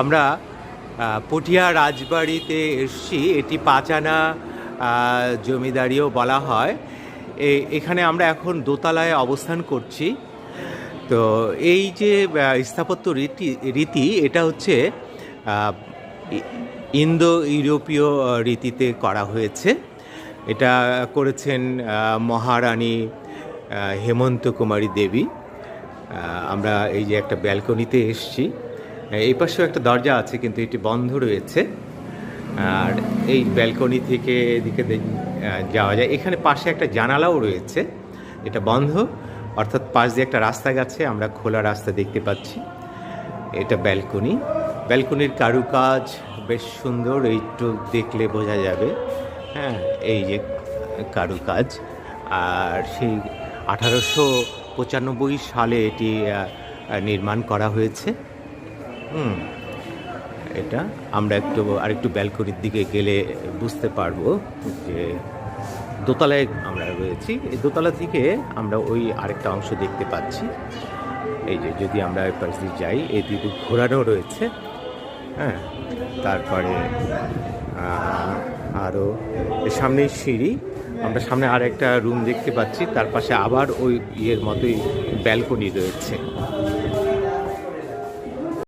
আমরা পটিয়া রাজবাড়িতে এসছি। এটি পাঁচানা জমিদারিও বলা হয়। এখানে আমরা এখন দোতলায় অবস্থান করছি। তো এই যে স্থাপত্য রীতি রীতি, এটা হচ্ছে ইন্দো ইউরোপীয় রীতিতে করা হয়েছে। এটা করেছেন মহারানী হেমন্ত কুমারী দেবী। আমরা এই যে একটা ব্যালকনিতে এসছি। এই পাশেও একটা দরজা আছে, কিন্তু এটি বন্ধ রয়েছে। আর এই ব্যালকনি থেকে এদিকে যাওয়া যায়। এখানে পাশে একটা জানালাও রয়েছে। এটা বন্ধ। অর্থাৎ পাশ দিয়ে একটা রাস্তা গেছে, আমরা খোলা রাস্তা দেখতে পাচ্ছি। এটা ব্যালকনি। ব্যালকনির কারুকাজ বেশ সুন্দর, এইটু দেখলে বোঝা যাবে। হ্যাঁ এই যে কারুকাজ। আর সেই আঠারোশো পঁচানব্বই সালে এটি নির্মাণ করা হয়েছে। হুম। এটা আমরা একটু, আরেকটু ব্যালকনির দিকে গেলে বুঝতে পারব যে দোতলায় আমরা রয়েছি। এই দোতলা থেকে আমরা ওই আরেকটা অংশ দেখতে পাচ্ছি। এই যে, যদি আমরা এই পাশ দিয়ে যাই এই দিকে ঘোরানো রয়েছে। হ্যাঁ তারপরে আরও এর সামনেই সিঁড়ি। আমরা সামনে আর একটা রুম দেখতে পাচ্ছি। তার পাশে আবার ওই ইয়ের মতোই ব্যালকনি রয়েছে।